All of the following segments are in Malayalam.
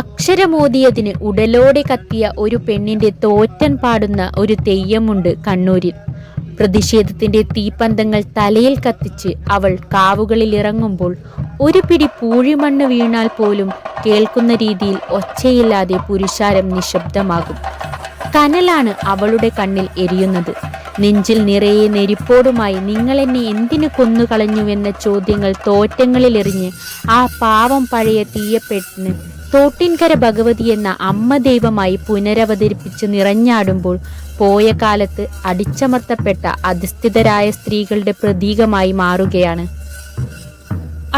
അക്ഷരമോദിയതിന് ഉടലോടെ കത്തിയ ഒരു പെണ്ണിന്റെ തോറ്റൻ പാടുന്ന ഒരു തെയ്യമുണ്ട് കണ്ണൂരിൽ. പ്രതിഷേധത്തിന്റെ തീപ്പന്തങ്ങൾ തലയിൽ കത്തിച്ച് അവൾ കാവുകളിൽ ഇറങ്ങുമ്പോൾ ഒരു പിടി പൂഴിമണ്ണ് വീണാൽ പോലും കേൾക്കുന്ന രീതിയിൽ ഒച്ചയില്ലാതെ പുരുഷാരം നിശബ്ദമാകും. കനലാണ് അവളുടെ കണ്ണിൽ എരിയുന്നത്. നെഞ്ചിൽ നിറയെ നെരിപ്പോടുമായി നിങ്ങൾ എന്നെ എന്തിനു കൊന്നുകളഞ്ഞുവെന്ന ചോദ്യങ്ങൾ തോറ്റങ്ങളിലെറിഞ്ഞ് ആ പാവം പഴയ തീയപ്പെട്ടിന് തോട്ടിൻകര ഭഗവതി എന്ന അമ്മ ദൈവമായി പുനരവതരിപ്പിച്ച് നിറഞ്ഞാടുമ്പോൾ പോയ കാലത്ത് അടിച്ചമർത്തപ്പെട്ട അധിസ്ഥിതരായ സ്ത്രീകളുടെ പ്രതീകമായി മാറുകയാണ്.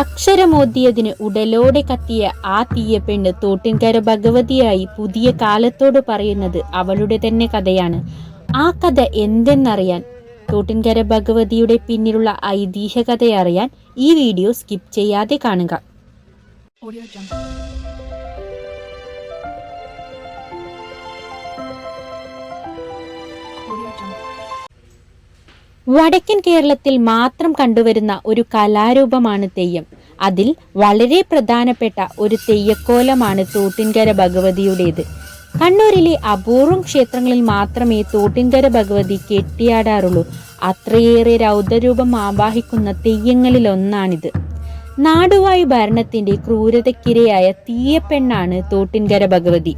അക്ഷരമോദ്യതിന് ഉടലോടെ കത്തിയ ആ തീയപ്പെണ്ണ് തോട്ടിൻകര ഭഗവതിയായി പുതിയ കാലത്തോട് പറയുന്നത് അവളുടെ തന്നെ കഥയാണ്. ആ കഥ എന്തെന്നറിയാൻ തോട്ടിൻകര ഭഗവതിയുടെ പിന്നിലുള്ള ഐതിഹ്യ കഥയറിയാൻ ഈ വീഡിയോ സ്കിപ്പ് ചെയ്യാതെ കാണുക. വടക്കൻ കേരളത്തിൽ മാത്രം കണ്ടുവരുന്ന ഒരു കലാരൂപമാണ് തെയ്യം. അതിൽ വളരെ പ്രധാനപ്പെട്ട ഒരു തെയ്യക്കോലമാണ് തോട്ടിൻകര ഭഗവതിയുടേത്. കണ്ണൂരിലെ അപൂർവം ക്ഷേത്രങ്ങളിൽ മാത്രമേ തോട്ടിൻകര ഭഗവതി കെട്ടിയാടാറുള്ളൂ. അത്രയേറെ രൗദ്രരൂപം ആവാഹിക്കുന്ന തെയ്യങ്ങളിലൊന്നാണിത്. നാടുവായു ഭരണത്തിന്റെ ക്രൂരതയ്ക്കിരയായ തീയപ്പെണ്ണാണ് തോട്ടിൻകര ഭഗവതി.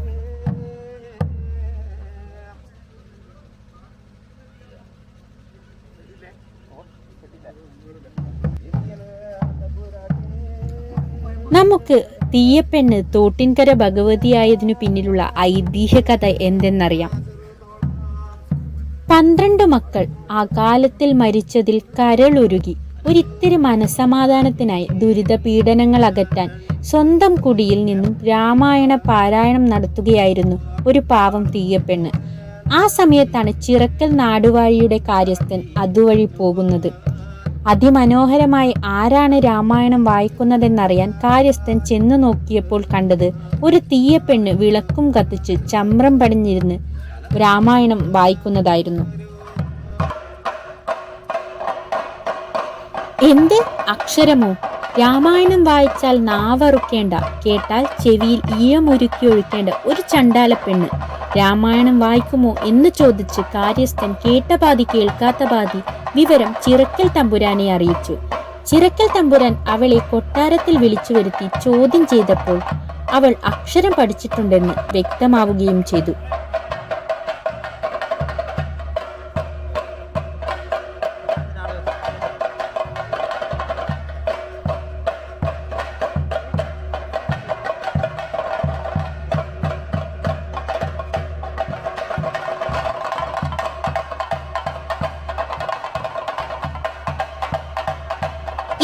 നമുക്ക് തീയപ്പെണ്ണ് തോട്ടിൻകര ഭഗവതിയായതിനു പിന്നിലുള്ള ഐതിഹ്യ കഥ എന്തെന്നറിയാം? പന്ത്രണ്ട് മക്കൾ ആ കാലത്തിൽ മരിച്ചതിൽ കരളുരുകി. ഒരിത്തിരി മനസമാധാനത്തിനായി ദുരിത പീഡനങ്ങൾ അകറ്റാൻ സ്വന്തം കുടിയിൽ നിന്നും രാമായണ പാരായണം നടത്തുകയായിരുന്നു ഒരു പാവം തീയപ്പെണ്ണ് ആ സമയത്താണ് ചിറക്കൽ നാടുവാഴിയുടെ കാര്യസ്ഥൻ അതുവഴി പോകുന്നത്. അതിമനോഹരമായി ആരാണ് രാമായണം വായിക്കുന്നതെന്നറിയാൻ കാര്യസ്ഥൻ ചെന്നു നോക്കിയപ്പോൾ കണ്ടത് ഒരു തീയപ്പെണ്ണ് വിളക്കും കത്തിച്ച് ചമ്രം പടിഞ്ഞിരുന്ന് രാമായണം വായിക്കുന്നതായിരുന്നു. എന്ത് അക്ഷരമോ? രാമായണം വായിച്ചാൽ നാവറുക്കേണ്ട. കേട്ടാൽ ചെവിയിൽ ഈയമൊരുക്കി ഒഴിക്കേണ്ട ഒരു ചണ്ടാല പെണ്ണ്. രാമായണം വായിക്കുമോ എന്ന് ചോദിച്ച് കാര്യസ്ഥൻ കേട്ട പാതി കേൾക്കാത്ത പാതി വിവരം ചിറക്കൽ തമ്പുരാനെ അറിയിച്ചു. ചിറക്കൽ തമ്പുരാൻ അവളെ കൊട്ടാരത്തിൽ വിളിച്ചു വരുത്തി ചോദ്യം ചെയ്തപ്പോൾ അവൾ അക്ഷരം പഠിച്ചിട്ടുണ്ടെന്ന് വ്യക്തമാവുകയും ചെയ്തു.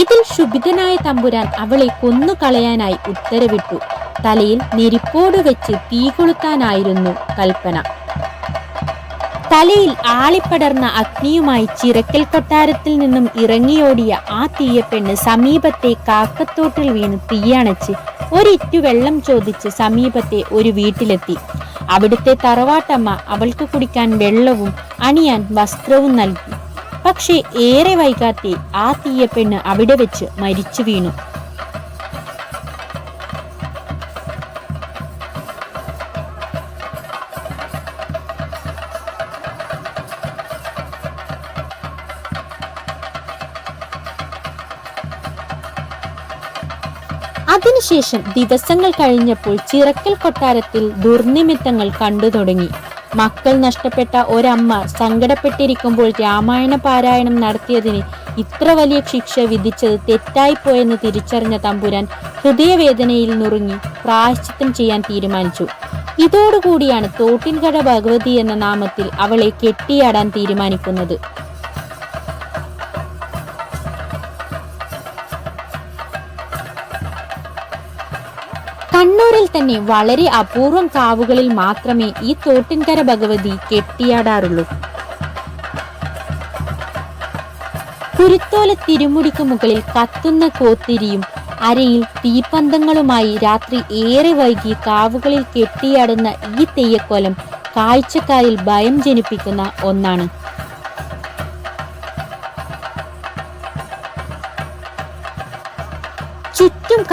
ഇതിൽ ശുഭിതനായ തമ്പുരാൻ അവളെ കൊന്നുകളയാനായി ഉത്തരവിട്ടു. തലയിൽ നെരിപ്പോട് വെച്ച് തീ കൊളുത്താനായിരുന്നു കൽപ്പന. തലയിൽ ആളിപ്പടർന്ന അഗ്നിയുമായി ചിറക്കൽ കൊട്ടാരത്തിൽ നിന്നും ഇറങ്ങിയോടിയ ആ തീയപ്പെണ്ണ് സമീപത്തെ കാക്കത്തോട്ടിൽ വീണ് തീയണച്ച് ഒരിറ്റു വെള്ളം ചോദിച്ച് സമീപത്തെ ഒരു വീട്ടിലെത്തി. അവിടുത്തെ തറവാട്ടമ്മ അവൾക്ക് കുടിക്കാൻ വെള്ളവും അണിയാൻ വസ്ത്രവും നൽകി. പക്ഷേ ഏറെ വൈകാതെ ആ തീയപ്പെണ്ണ് അവിടെ വെച്ച് മരിച്ചു വീണു. അതിനുശേഷം ദിവസങ്ങൾ കഴിഞ്ഞപ്പോൾ ചിറക്കൽ കൊട്ടാരത്തിൽ ദുർനിമിത്തങ്ങൾ കണ്ടു തുടങ്ങി. മക്കൾ നഷ്ടപ്പെട്ട ഒരമ്മ സങ്കടപ്പെട്ടിരിക്കുമ്പോൾ രാമായണ പാരായണം നടത്തിയതിന് ഇത്ര വലിയ ശിക്ഷ വിധിച്ചത് തെറ്റായിപ്പോയെന്ന് തിരിച്ചറിഞ്ഞ തമ്പുരാൻ ഹൃദയവേദനയിൽ നുറുങ്ങി പ്രായശ്ചിത്തം ചെയ്യാൻ തീരുമാനിച്ചു. ഇതോടുകൂടിയാണ് തോട്ടിൻകട ഭഗവതി എന്ന നാമത്തിൽ അവളെ കെട്ടിയാടാൻ തീരുമാനിക്കുന്നത്. കണ്ണൂരിൽ തന്നെ വളരെ അപൂർവം കാവുകളിൽ മാത്രമേ ഈ തോട്ടിൻകര ഭഗവതി കെട്ടിയാടാറുള്ളൂ. കുരുത്തോല തിരുമുടിക്ക് മുകളിൽ കത്തുന്ന കോത്തിരിയും അരയിൽ തീപ്പന്തങ്ങളുമായി രാത്രി ഏറെ വൈകി കാവുകളിൽ കെട്ടിയാടുന്ന ഈ തെയ്യക്കോലം കാഴ്ചക്കാരിൽ ഭയം ജനിപ്പിക്കുന്ന ഒന്നാണ്.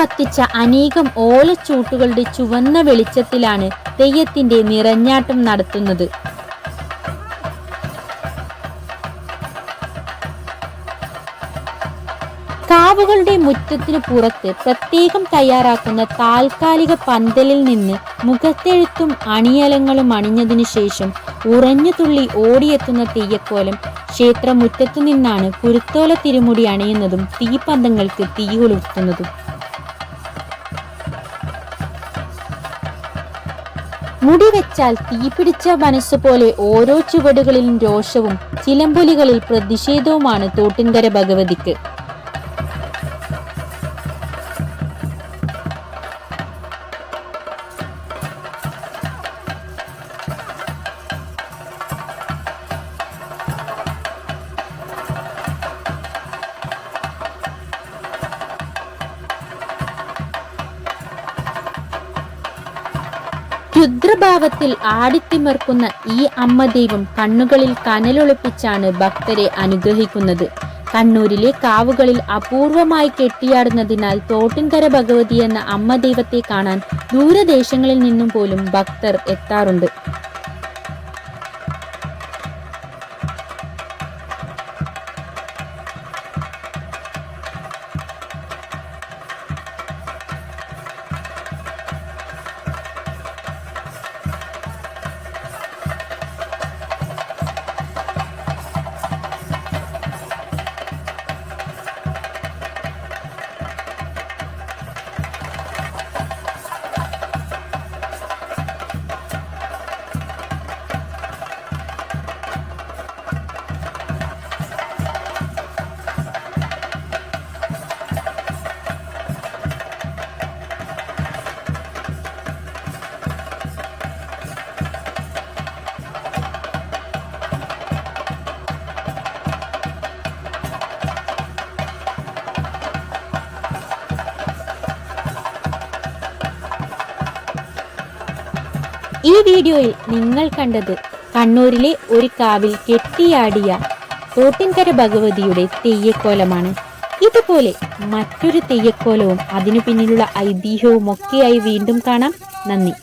കത്തിച്ച അനേകം ഓലച്ചൂട്ടുകളുടെ ചുവന്ന വെളിച്ചത്തിലാണ് തെയ്യത്തിന്റെ നിറഞ്ഞാട്ടം നടത്തുന്നത്. കാവുകളുടെ മുറ്റത്തിനു പുറത്ത് പ്രത്യേകം തയ്യാറാക്കുന്ന താൽക്കാലിക പന്തലിൽ നിന്ന് മുഖത്തെഴുത്തും അണിയലങ്ങളും അണിഞ്ഞതിനു ശേഷം ഉറഞ്ഞു തുള്ളി ഓടിയെത്തുന്ന തെയ്യക്കോലം ക്ഷേത്രമുറ്റത്തു നിന്നാണ് കുരുത്തോല തിരുമുടി അണിയുന്നതും തീപ്പന്തങ്ങൾക്ക് തീ കൊളുത്തുന്നതും. മുടി വെച്ചാൽ തീപിടിച്ച മനസ്സ് പോലെ ഓരോ ചുവടുകളിലും രോഷവും ചിലമ്പൊലികളിൽ പ്രതിഷേധവുമാണ് തോട്ടിൻകര ഭഗവതിക്ക്. രുദ്രഭാവത്തിൽ ആടിത്തിമർക്കുന്ന ഈ അമ്മദൈവം കണ്ണുകളിൽ കനലൊളിപ്പിച്ചാണ് ഭക്തരെ അനുഗ്രഹിക്കുന്നത്. കണ്ണൂരിലെ കാവുകളിൽ അപൂർവമായി കെട്ടിയാടുന്നതിനാൽ തോട്ടിൻകര ഭഗവതി എന്ന അമ്മ ദൈവത്തെ കാണാൻ ദൂരദേശങ്ങളിൽ നിന്നും പോലും ഭക്തർ എത്താറുണ്ട്. ഈ വീഡിയോയിൽ നിങ്ങൾ കണ്ടത് കണ്ണൂരിലെ ഒരു കാവിൽ കെട്ടിയാടിയ തോട്ടിൻകര ഭഗവതിയുടെ തെയ്യക്കോലമാണ്. ഇതുപോലെ മറ്റൊരു തെയ്യക്കോലവും അതിനു പിന്നിലുള്ള ഐതിഹ്യവും ഒക്കെയായി വീണ്ടും കാണാം. നന്ദി.